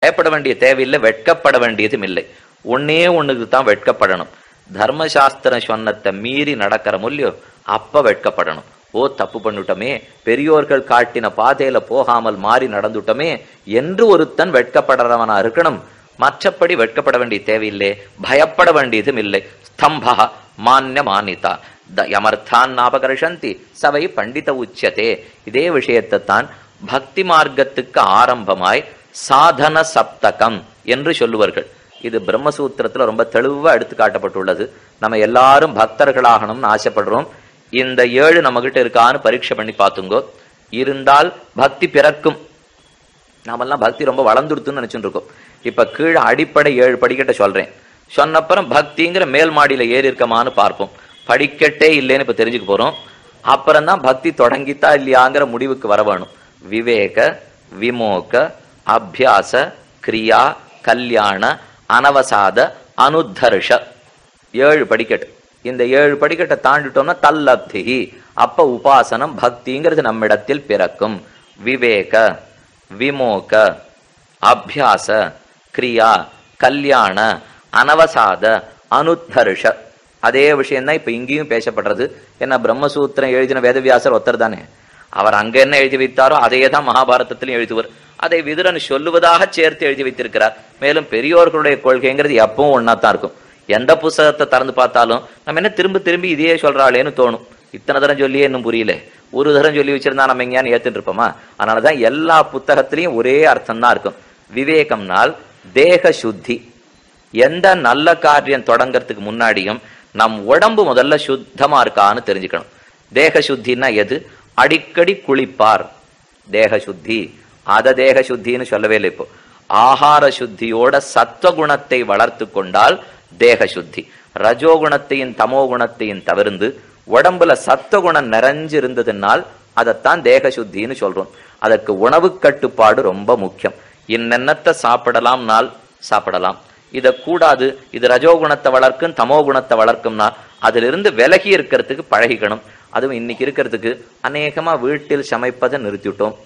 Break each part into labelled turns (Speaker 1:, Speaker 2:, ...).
Speaker 1: பயப்பட வேண்டிய தேவையில்லை வெட்கப்பட வேண்டியதும் இல்லை. ஒன்னே ஒண்ணுக்கு தான் வெட்கப்படணும். தர்மசாஸ்திரம் சொன்னத்தை மீறி நடக்கிற முல்லியோ அப்ப வெட்கப்படணும். ஓ தப்பு பண்ணிட்டோமே. பெரியோர்கள் காட்டின பாதையில போகாமல் மாறி நடந்துட்டோமே. என்று ஒருத்தன் வெட்கப்படுறவனா இருக்கணும். மற்றபடி வெட்கப்பட வேண்டிய தேவையில்லை. பயப்பட வேண்டியதும் இல்லை. ஸ்தம்பா மான்ய மானிதா. த- யமர்த்தான் ஞாபகர்ஷந்தி. சவை பண்டித உச்சதே. இதே விஷயத்தை தான் பக்தி மார்க்கத்துக்கு ஆரம்பமாய் சாதன சப்தகம் என்று சொல்லுவார்கள். இது பிரம்மசூத்திரத்துல ரொம்ப தெளிவா எடுத்து காட்டப்பட்டுள்ளது. நம்ம எல்லாரும் பக்தர்களாகணும்னு ஆசைப்படுறோம். இந்த ஏழு நம்மகிட்ட இருக்கான்னு பரீட்சை பண்ணி பார்த்துங்கோ. இருந்தால் பக்தி பிறக்கும். நாமெல்லாம் பக்தி ரொம்ப வளர்ந்துடுத்துன்னு நினச்சிட்டு இருக்கோம் இப்ப கீழே அடிப்படை ஏழு படிக்கட்டை சொல்றேன். சொன்னப்புறம் பக்திங்கிற மேல் மாடியில ஏறி இருக்கமான்னு பார்ப்போம். படிக்கட்டே இல்லைன்னு இப்போ தெரிஞ்சுக்க போறோம். அப்புறம் தான் பக்தி தொடங்கித்தா இல்லையாங்கிற முடிவுக்கு வர வேணும். விவேக விமோக அபியாச கிரியா கல்யாண அனவசாத அனுத்தர்ஷ. ஏழு படிக்கட்டு. இந்த ஏழு படிக்கட்டை தாண்டிட்டோம்னா தல்லப்தி அப்ப உபாசனம் பக்திங்கிறது நம்மிடத்தில் பிறக்கும். விவேக விமோக அபியாச கிரியா கல்யாண அனவசாத அனுத்தர்ஷ. அதே விஷயம்தான் இப்ப இங்கேயும் பேசப்படுறது. என்ன பிரம்மசூத்திரம் எழுதின வேதவியாசர் ஒருத்தர் தானே. அவர் அங்க என்ன எழுதி வைத்தாரோ அதே தான் மகாபாரதத்திலையும் எழுதுவார். அதை விதுரன் சொல்லுவதாக சேர்த்து எழுதி வைத்திருக்கிறார். மேலும் பெரியோர்களுடைய கொள்கைங்கிறது எப்பவும் ஒன்னாத்தான் இருக்கும். எந்த புஸ்தகத்தை திறந்து பார்த்தாலும் நம்ம என்ன திரும்ப திரும்பி இதையே சொல்றாளேன்னு தோணும். இத்தனை தரம் சொல்லியே இன்னும் புரியல. ஒரு தரம் சொல்லி வச்சிருந்தா நம்ம எங்கேயான்னு ஏத்துட்டு இருப்போமா? அதனாலதான் எல்லா புத்தகத்திலையும் ஒரே அர்த்தம் தான் இருக்கும் விவேகம்னால் தேக சுத்தி. எந்த நல்ல காரியம் தொடங்கிறதுக்கு முன்னாடியும் நம் உடம்பு முதல்ல சுத்தமா இருக்கான்னு தெரிஞ்சுக்கணும். தேக சுத்தின்னா எது? அடிக்கடி குளிப்பார். தேக சுத்தி. அத தேக சுத்தின்னு சொல்லவே இல்லை இப்போ. ஆகார சுத்தியோட சத்வகுணத்தை வளர்த்து கொண்டால் தேக சுத்தி ரஜோகுணத்தையும் தமோ குணத்தையும் தவிர்ந்து உடம்புல சத்வகுணம் நிறைஞ்சு இருந்ததுனால் அதைத்தான் தேக சுத்தின்னு சொல்றோம். அதற்கு உணவு கட்டுப்பாடு ரொம்ப முக்கியம். இன்னென்னத்தை சாப்பிடலாம்னால் சாப்பிடலாம். இதை கூடாது. இது ரஜோகுணத்தை வளர்க்கும் தமோ குணத்தை வளர்க்கும்னா அதிலிருந்து விலகி இருக்கிறதுக்கு பழகிக்கணும். அதுவும் இன்னைக்கு இருக்கிறதுக்கு அநேகமா வீட்டில் சமைப்பதை நிறுத்திவிட்டோம்.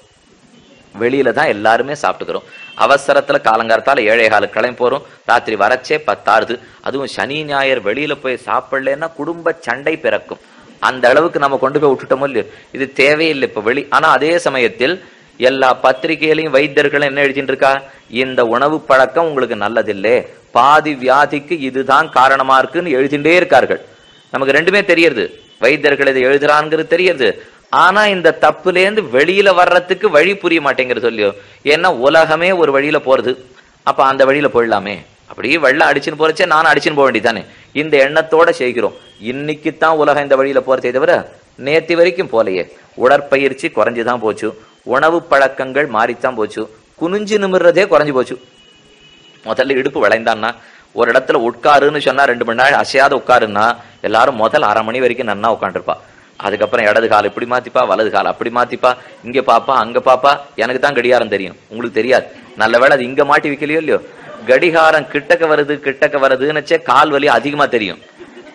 Speaker 1: வெளியில தான் எல்லாருமே சாப்பிட்டுக்கிறோம். அவசரத்துல காலங்காலத்தால ஏழை கால கிளம்பி போறோம். ராத்திரி வரச்சே பத்தாறுது. அதுவும் சனி ஞாயிறு வெளியில போய் சாப்பிடலன்னா குடும்ப சண்டை பிறக்கும். அந்த அளவுக்கு நம்ம கொண்டு போய் விட்டுட்டோமோ இல்லையோ? இது தேவையில்லை இப்ப வெளி. ஆனா அதே சமயத்தில் எல்லா பத்திரிகைகளையும் வைத்தியர்களும் என்ன எழுதிட்டு இருக்கா? இந்த உணவு பழக்கம் உங்களுக்கு நல்லதில்லை. பாதி வியாதிக்கு இதுதான் காரணமா இருக்குன்னு எழுதிட்டே இருக்கார்கள். நமக்கு ரெண்டுமே தெரியுது. வைத்தியர்கள் இதை எழுதுறாங்கிறது தெரியுது. ஆனா இந்த தப்புலேருந்து வெளியில வர்றதுக்கு வழி புரிய மாட்டேங்கிற சொல்லியோ. ஏன்னா உலகமே ஒரு வழியில போறது. அப்ப அந்த வழியில போயிடலாமே. அப்படியே வெள்ளம் அடிச்சுன்னு போறச்சே நானும் அடிச்சுன்னு போக வேண்டியதானே இந்த எண்ணத்தோட செய்கிறோம் இன்னைக்கு தான் உலகம் இந்த வழியில போறதே தவிர நேத்தி வரைக்கும் போலையே. உடற்பயிற்சி குறைஞ்சுதான் போச்சு. உணவு பழக்கங்கள் மாறித்தான் போச்சு. குனிஞ்சு நிமிர்றதே குறைஞ்சு போச்சு. முதல்ல இடுப்பு விளைந்தான்னா ஒரு இடத்துல உட்காருன்னு சொன்னா ரெண்டு மணி நேரம் அசையாத உட்காருன்னா எல்லாரும் முதல் அரை மணி வரைக்கும் நன்னா உட்காந்துருப்பா அதுக்கப்புறம் இடது கால் இப்படி மாத்திப்பா வலது கால் அப்படி மாத்திப்பா இங்க பாப்பா அங்க பாப்பா எனக்கு தான் கடிகாரம் தெரியும். உங்களுக்கு தெரியாது. நல்ல வேளை அது இங்க மாட்டி வைக்கலையோ இல்லையோ? கடிகாரம் கிட்டக்க வருது கிட்டக்க வருதுன்னுச்சே கால் வலி அதிகமா தெரியும்.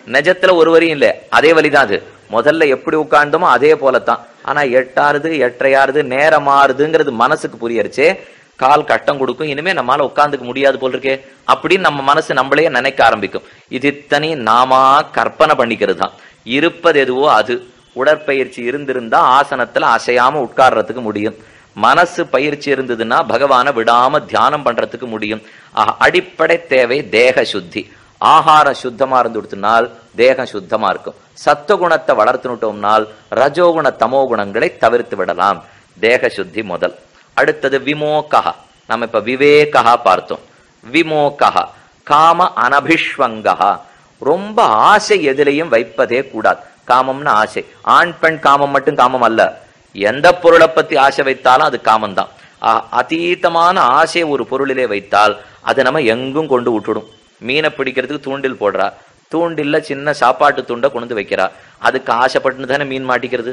Speaker 1: நிஜத்துல ஒரு வரியும் இல்ல. அதே வலிதான் அது. முதல்ல எப்படி உட்கார்ந்தோமோ அதே போலத்தான். ஆனா எட்டாறுது எட்டரையாறுது நேரம் ஆறுதுங்கிறது மனசுக்கு புரியறச்சே கால் கட்டம் கொடுக்கும். இனிமே நம்மளால உட்காந்துக்க முடியாது போல் இருக்கே அப்படின்னு நம்ம மனசு நம்மளே நினைக்க ஆரம்பிக்கும். இது இத்தனை நாமா கற்பனை பண்ணிக்கிறது தான் இருப்பது எதுவோ அது. உடற்பயிற்சி இருந்திருந்தா ஆசனத்துல அசையாம உட்கார்றதுக்கு முடியும். மனசு பயிற்சி இருந்ததுன்னா பகவானை விடாம தியானம் பண்றதுக்கு முடியும். அடிப்படை தேவை தேக சுத்தி. ஆகாரம் சுத்தமா இருந்துடுத்துனால் தேகம் சுத்தமா இருக்கும். சத்துவகுணத்தை வளர்த்துனுட்டோம்னால் ரஜோகுண தமோ குணங்களை தவிர்த்து விடலாம். தேக சுத்தி முதல். அடுத்தது விமோகா நம்ம இப்ப விவேகா பார்த்தோம். விமோகா காம அனபிஷ்வங்கா ரொம்ப ஆசை எதிலையும் வைப்பதே கூடாது. காமம்னு ஆசை. ஆண் பெண் காமம் மட்டும் காமம் அல்ல. எந்த பொருளை பத்தி ஆசை வைத்தாலும் அது காமம் தான் அதீதமான ஆசை ஒரு பொருளிலே வைத்தால் அதை நம்ம எங்கும் கொண்டு விட்டுடும். மீனை பிடிக்கிறதுக்கு தூண்டில் போடுறா. தூண்டில்ல சின்ன சாப்பாட்டு துண்டை கொண்டு வந்து வைக்கிறா. அதுக்கு ஆசைப்பட்டு தானே மீன் மாட்டிக்கிறது?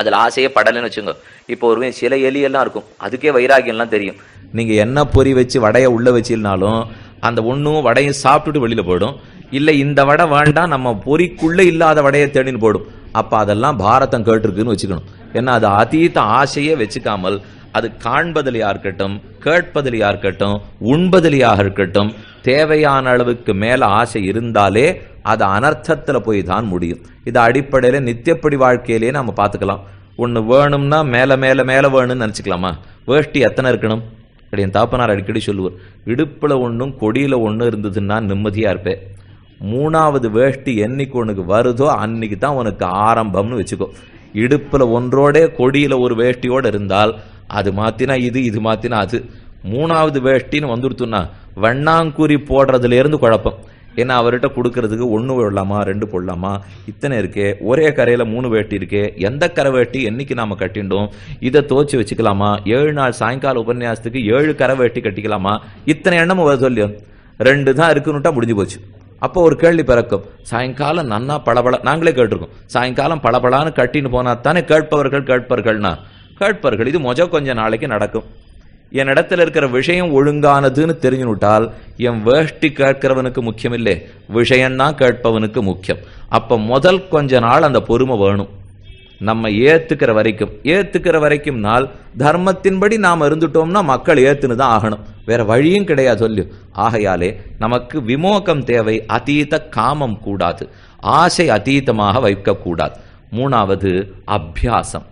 Speaker 1: அதுல ஆசையே படலைன்னு வச்சுங்க இப்போ ஒரு சில எலி எல்லாம் இருக்கும். அதுக்கே வைராகியம்லாம் தெரியும். நீங்க என்ன பொறி வச்சு வடைய உள்ள வச்சிருந்தாலும் அந்த ஒன்றும் வடையும் சாப்பிட்டுட்டு வெளியில் போயிடும். இல்லை இந்த வடை வேண்டாம் நம்ம பொறிக்குள்ளே இல்லாத வடையை தேடின்னு போடும் அப்போ அதெல்லாம் பாரதம் கேட்டிருக்குன்னு வச்சுக்கணும். ஏன்னா அது அதீத ஆசையே வச்சுக்காமல் அது காண்பதிலையா இருக்கட்டும் கேட்பதிலையா இருக்கட்டும் உண்பதிலையாக இருக்கட்டும் தேவையான அளவுக்கு மேல ஆசை இருந்தாலே அது அனர்த்தத்தில் போய் தான் முடியும். இது அடிப்படையில் நித்தியப்படி வாழ்க்கையிலேயே நம்ம பார்த்துக்கலாம். ஒன்று வேணும்னா மேலே மேலே மேலே வேணும்னு நினச்சிக்கலாமா? வேஷ்டி எத்தனை இருக்கணும்? என் தாப்பனார் அடிக்கடி சொல்லுவார் இடுப்பில் ஒன்றும் கொடியில் ஒன்றும் இருந்ததுன்னா நிம்மதியாக இருப்பேன் மூணாவது வேஷ்டி என்னைக்கு உனக்கு வருதோ அன்னைக்கு தான் உனக்கு ஆரம்பம்னு வச்சுக்கோ. இடுப்பில் ஒன்றோட கொடியில் ஒரு வேஷ்டியோடு இருந்தால் அது மாற்றினா இது இது மாற்றினா அது. மூணாவது வேஷ்டின்னு வந்துடுத்துன்னா வண்ணாங்குறி போடுறதுலேருந்து குழப்பம். ஏன்னா அவர்கிட்ட கொடுக்கறதுக்கு ஒன்று போடலாமா ரெண்டு போடலாமா? இத்தனை இருக்கே ஒரே கரையில் மூணு வேட்டி இருக்கே எந்த கரை வேட்டி என்னைக்கு நாம் கட்டிண்டோம் இதை துவச்சி வச்சுக்கலாமா? ஏழு நாள் சாயங்கால உபன்யாசத்துக்கு ஏழு கரை வேட்டி கட்டிக்கலாமா? இத்தனை எண்ணமும் வர சொல்லி ரெண்டு தான் இருக்குன்னுட்டா முடிஞ்சு போச்சு. அப்போ ஒரு கேள்வி பிறக்கும். சாயங்காலம் நன்னா பளபள நாங்களே கேட்டிருக்கோம். சாயங்காலம் பளபளான்னு கட்டின்னு போனா தானே கேட்பவர்கள் கேட்பார்கள்னா? கேட்பார்கள். இது மொஜ கொஞ்ச நாளைக்கு நடக்கும். என் இடத்துல இருக்கிற விஷயம் ஒழுங்கானதுன்னு தெரிஞ்சுனுட்டால் என் வேஷ்டி கேட்கிறவனுக்கு முக்கியம் இல்லை விஷயம்தான் கேட்பவனுக்கு முக்கியம். அப்போ முதல் கொஞ்ச நாள் அந்த பொறுமை வேணும். நம்ம ஏத்துக்கிற வரைக்கும். ஏத்துக்கிற வரைக்கும் நாள் தர்மத்தின்படி நாம் இருந்துட்டோம்னா மக்கள் ஏத்துன்னு தான் ஆகணும். வேற வழியும் கிடையாது சொல்லு. ஆகையாலே நமக்கு விமோகம் தேவை அதீத காமம் கூடாது. ஆசை அதீதமாக வைக்கக்கூடாது. மூணாவது அபியாசம்.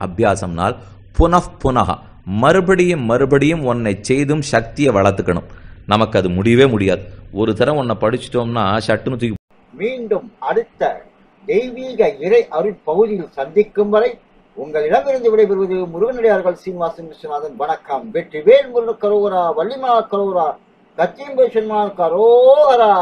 Speaker 1: அபியாசம்னால் புனப்புனகா புனக. மறுபடியும் மறுபடியும் உன்னை செய்தும் சக்தியை வளர்த்துக்கணும். நமக்கு அது முடியவே முடியாது. ஒரு தரம் உன்னை படிச்சிட்டோம்னா சட்டுன்னு தூக்கி
Speaker 2: மீண்டும் அடுத்த தெய்வீக இறை அருட்பகுதியில் சந்திக்கும் வரை உங்களிடமிருந்து விடைபெறுவது முருகனடியார்கள் சீனிவாசன் விஸ்வநாதன். வணக்கம். வெற்றி வேல் முருகன் கரோகரா வள்ளிமா கரோகரா கச்சியம்பேஷன்மான் கரோகரா.